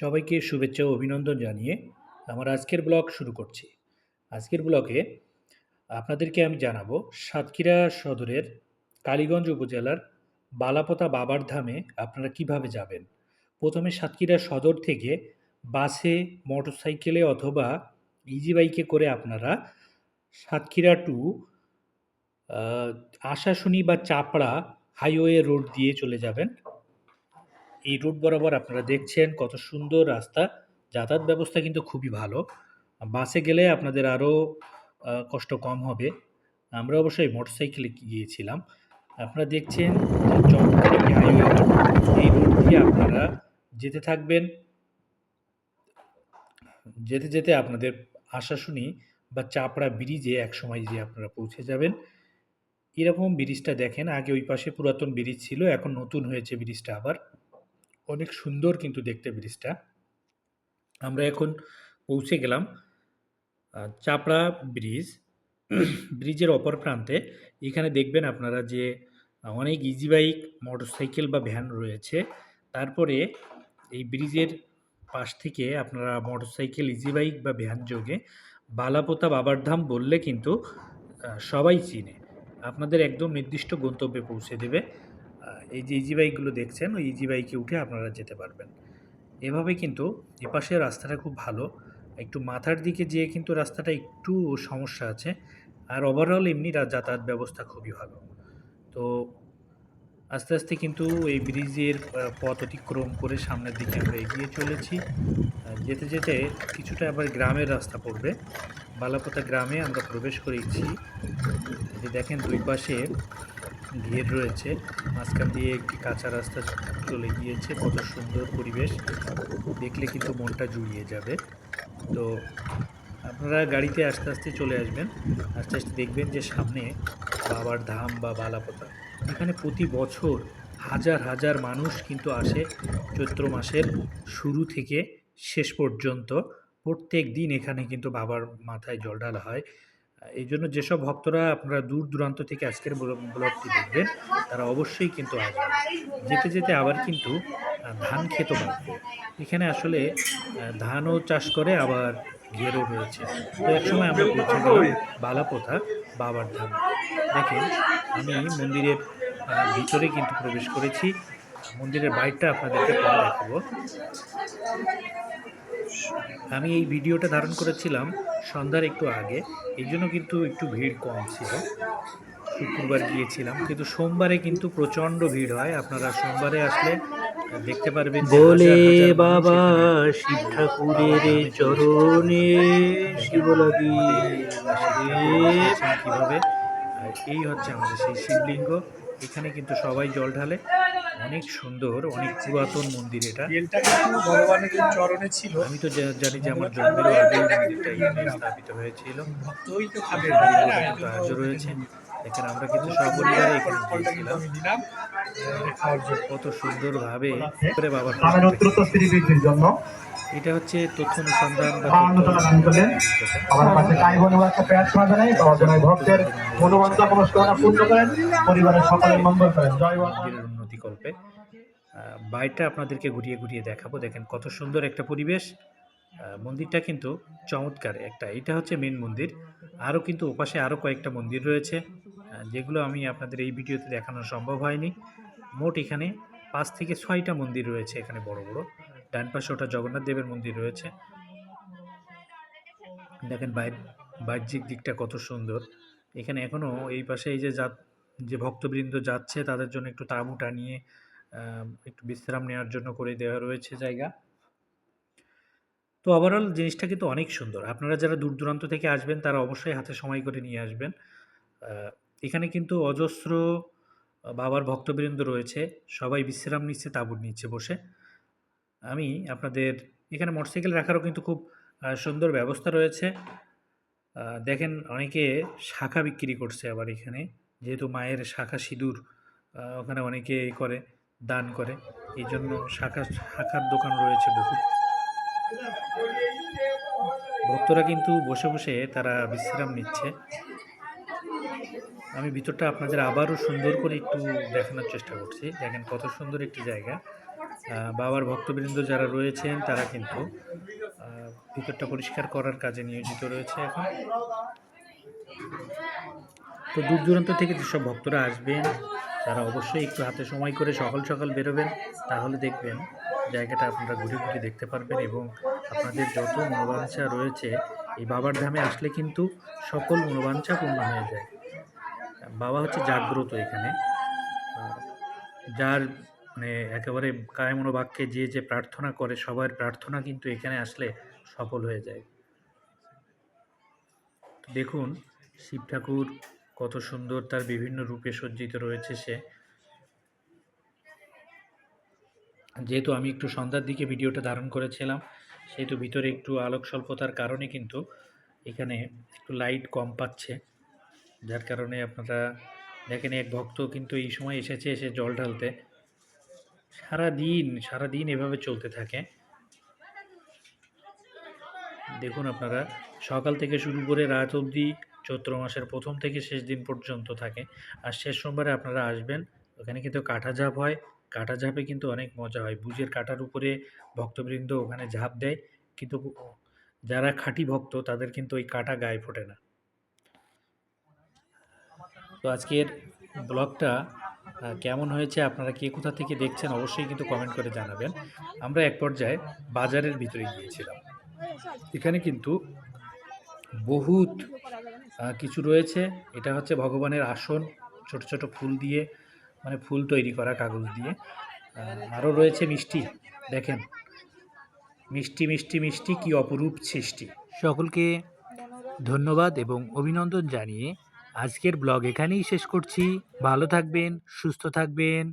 সবাইকে শুভেচ্ছা ও অভিনন্দন জানিয়ে আমার আজকের ব্লগ শুরু করছি। আজকের ব্লগে আপনাদেরকে আমি জানাব, সাতক্ষীরা সদরের কালীগঞ্জ উপজেলার বালাপোতা বাবার ধামে আপনারা কীভাবে যাবেন? প্রথমে সাতক্ষীরা সদর থেকে বাসে, মোটরসাইকেলে অথবা ইজি বাইকে করে আপনারা সাতক্ষীরা টু আশাশুনি বা চাপড়া হাইওয়ে রোড দিয়ে চলে যাবেন। এই রোড বরাবর আপনারা দেখছেন কত সুন্দর রাস্তা। যাতায়াত ব্যবস্থা কিন্তু খুবই ভালো। বাসে গেলে আপনাদের আরও কষ্ট কম হবে। আমরা অবশ্যই মোটরসাইকেলে গিয়েছিলাম। আপনারা দেখছেন হাইওয়ে এই রোড দিয়ে আপনারা যেতে থাকবেন। যেতে যেতে আপনাদের আশাশুনি বা চাপড়া ব্রিজে একসময় যে আপনারা পৌঁছে যাবেন। এরকম ব্রিজটা দেখেন, আগে ওই পাশে পুরাতন ব্রিজ ছিল, এখন নতুন হয়েছে ব্রিজটা আবার। অনেক সুন্দর কিন্তু দেখতে ব্রিজটা। আমরা এখন পৌঁছে গেলাম চাপড়া ব্রিজ। ব্রিজের অপর প্রান্তে। এখানে দেখবেন আপনারা যে অনেক ইজি বাইক মোটরসাইকেল বা ভ্যান রয়েছে। তারপরে এই ব্রিজের পাশ থেকে আপনারা মোটরসাইকেল ইজি বাইক বা ভ্যান যোগে বালাপোতা বাবার ধাম বললে কিন্তু সবাই চিনে। আপনাদের একদম নির্দিষ্ট গন্তব্যে পৌঁছে দেবে। এই যে ইজি বাইকগুলো দেখছেন, ওই ইজি বাইকে উঠে আপনারা যেতে পারবেন। এভাবে কিন্তু এপাশের রাস্তাটা খুব ভালো। একটু মাথার দিকে যেয়ে কিন্তু রাস্তাটা একটু সমস্যা আছে। আর ওভারঅল এমনি যাতায়াত ব্যবস্থা খুবই ভালো। তো আস্তে আস্তে কিন্তু এই ব্রিজের পথ অতিক্রম করে সামনের দিকে আমরা এগিয়ে চলেছি। যেতে যেতে কিছুটা আবার গ্রামের রাস্তা পড়বে। বালাপোতা গ্রামে আমরা প্রবেশ করেছি। দেখেন দুই পাশে ভিড় রয়েছে। মাঝখান দিয়ে একটি কাঁচা রাস্তা চলে গিয়েছে। কত সুন্দর পরিবেশ। দেখলে কিন্তু মনটা জুড়িয়ে যাবে। তো আপনারা গাড়িতে আস্তে আস্তে চলে আসবেন। আস্তে আস্তে দেখবেন যে সামনে বাবার ধাম বা বালাপোতা এখানে প্রতি বছর হাজার হাজার মানুষ কিন্তু আসে চৈত্র মাসের শুরু থেকে শেষ পর্যন্ত। প্রত্যেক দিন এখানে কিন্তু বাবার মাথায় জল ঢালা হয়। এই জন্য যেসব ভক্তরা আপনারা দূর দূরান্ত থেকে আজকের ব্লগ- ব্লগটি দেখবেন, তারা অবশ্যই কিন্তু আসবেন। যেতে যেতে আবার কিন্তু ধান ক্ষেত বাঁধবে এখানে আসলে ধানও চাষ করে, আবার ঘেরও রয়েছে। তো একসময় আমরা পৌঁছে গেলাম বালাপোথা বাবার ধাম। দেখেন, আমি মন্দিরের ভিতরে কিন্তু প্রবেশ করেছি। মন্দিরের বাইরটা আপনাদেরকে পরে দেখাবো। আমি এই ভিডিওটা ধারণ করেছিলাম সন্ধ্যার একটু আগে। এই জন্য কিন্তু একটু ভিড় কম ছিল। শুক্রবার গিয়েছিলাম। কিন্তু সোমবারে কিন্তু প্রচণ্ড ভিড় হয়। আপনারা সোমবারে আসলে দেখতে পারবেন বলে বাবা শিব ঠাকুরের চরণে শিব লাগি দেখছেন কীভাবে আর এই হচ্ছে আমাদের সেই শিবলিঙ্গ। এখানে কিন্তু সবাই জল ঢালে। অনেক সুন্দর অনেক পুরাতন মন্দির এটা। কিন্তু ভগবানের চরণে ছিল। আমি তো জানি যে আমার জন্মের আগে মন্দিরটা স্থাপিত হয়েছিল। ভক্তই তো খাবে রয়েছে। এখানে আমরা কিন্তু সপরিবারে এখানে গিয়েছিলাম কত সুন্দরভাবে করে বাবার জন্য। এটা হচ্ছে তথ্য অনুসন্ধান উন্নতি আহ, বাইরটা আপনাদেরকে ঘুরিয়ে ঘুরিয়ে দেখাবো। দেখেন কত সুন্দর একটা পরিবেশ। মন্দিরটা কিন্তু চমৎকার একটা। এটা হচ্ছে মেন মন্দির। আরও কিন্তু ওপাশে আরও কয়েকটা মন্দির রয়েছে। যেগুলো আমি আপনাদের এই ভিডিওতে দেখানো সম্ভব হয়নি। মোট এখানে পাঁচ থেকে ছয়টা মন্দির রয়েছে এখানে বড় বড়। ডান পাশে ওটা জগন্নাথ দেবের মন্দির রয়েছে। দেখেন বাহ্যিক দিকটা কত সুন্দর। এখানে এখনও এই পাশে এই যে যা যে ভক্তবৃন্দ যাচ্ছে তাদের জন্য একটু তাঁবু টানিয়ে একটু বিশ্রাম নেওয়ার জন্য করে দেওয়া রয়েছে জায়গা। তো ওভারঅল জিনিসটা কিন্তু অনেক সুন্দর। আপনারা যারা দূর দূরান্ত থেকে আসবেন তারা অবশ্যই হাতে সময় করে নিয়ে আসবেন। এখানে কিন্তু অজস্র বাবার ভক্তবৃন্দ রয়েছে। সবাই বিশ্রাম নিচ্ছে তাঁবুর নিচ্ছে বসে। আমি আপনাদের, এখানে মোটরসাইকেল রাখারও কিন্তু খুব সুন্দর ব্যবস্থা রয়েছে। দেখেন অনেকে শাখা বিক্রি করছে আবার এখানে। যেহেতু মায়ের শাখা সিঁদুর ওখানে অনেকে করে, দান করে। এই জন্য শাখা, শাখার দোকান রয়েছে বহু। ভক্তরা কিন্তু বসে বসে তারা বিশ্রাম নিচ্ছে। আমি ভিতরটা আপনাদের আবারও সুন্দর করে একটু দেখানোর চেষ্টা করছি। দেখেন কত সুন্দর একটি জায়গা। বাবার ভক্তবৃন্দ যারা রয়েছেন, তারা কিন্তু ভিতরটা পরিষ্কার করার কাজে নিয়োজিত রয়েছে এখন। তো দূর দূরান্ত থেকে যেসব ভক্তরা আসবেন, তারা অবশ্যই একটু হাতে সময় করে সকাল সকাল বেরোবেন, তাহলে দেখবেন জায়গাটা আপনারা ঘুরে ঘুরে দেখতে পারবেন এবং আপনাদের যত মনোবাঞ্ছা রয়েছে, এই বাবার ধামে আসলে কিন্তু সকল মনোবাঞ্ছা পূর্ণ হয়ে যায়। বাবা হচ্ছে জাগ্রত এখানে। যার মানে একেবারে কায় মনোবাক্যে যে যে প্রার্থনা করে, সবার প্রার্থনা কিন্তু এখানে আসলে সফল হয়ে যায়। দেখুন, শিব ঠাকুর কত সুন্দর তার বিভিন্ন রূপে সজ্জিত রয়েছে সে। যেহেতু আমি একটু সন্ধ্যার দিকে ভিডিওটা ধারণ করেছিলাম, সেহেতু ভিতরে একটু আলোক স্বল্পতার কারণে কিন্তু এখানে একটু লাইট কম পাচ্ছে। যার কারণে আপনারা দেখেন এক ভক্ত কিন্তু এই সময় এসেছে এসে জল ঢালতে। সারা দিন সারা দিন এভাবে চলতে থাকে। দেখুন আপনারা, সকাল থেকে শুরু করে রাত অবধি চৈত্র মাসের প্রথম থেকে শেষ দিন পর্যন্ত থাকে। আর শেষ সোমবারে আপনারা আসবেন, ওখানে কিন্তু কাঁটা ঝাঁপ হয়। কাঁটা ঝাঁপে কিন্তু অনেক মজা হয়। বুঝের কাঁটার উপরে ভক্তবৃন্দ ওখানে ঝাঁপ দেয়। কিন্তু যারা খাঁটি ভক্ত, তাদের কিন্তু ওই কাঁটা গায়ে ফোটে না। তো আজকের ব্লগটা কেমন হয়েছে, আপনারা কে কোথা থেকে দেখছেন, অবশ্যই কিন্তু কমেন্ট করে জানাবেন। আমরা এক পর্যায়ে বাজারের ভিতরে গিয়েছিলাম। এখানে কিন্তু বহুত কিছু রয়েছে। এটা হচ্ছে ভগবানের আসন, ছোট ছোট ফুল দিয়ে মানে ফুল তৈরি করা কাগজ দিয়ে। আরও রয়েছে মিষ্টি, দেখেন। মিষ্টি মিষ্টি মিষ্টি, কি অপরূপ সৃষ্টি। সকলকে ধন্যবাদ এবং অভিনন্দন জানিয়ে আজকের ব্লগ এখানেই শেষ করছি। ভালো থাকবেন সুস্থ থাকবেন।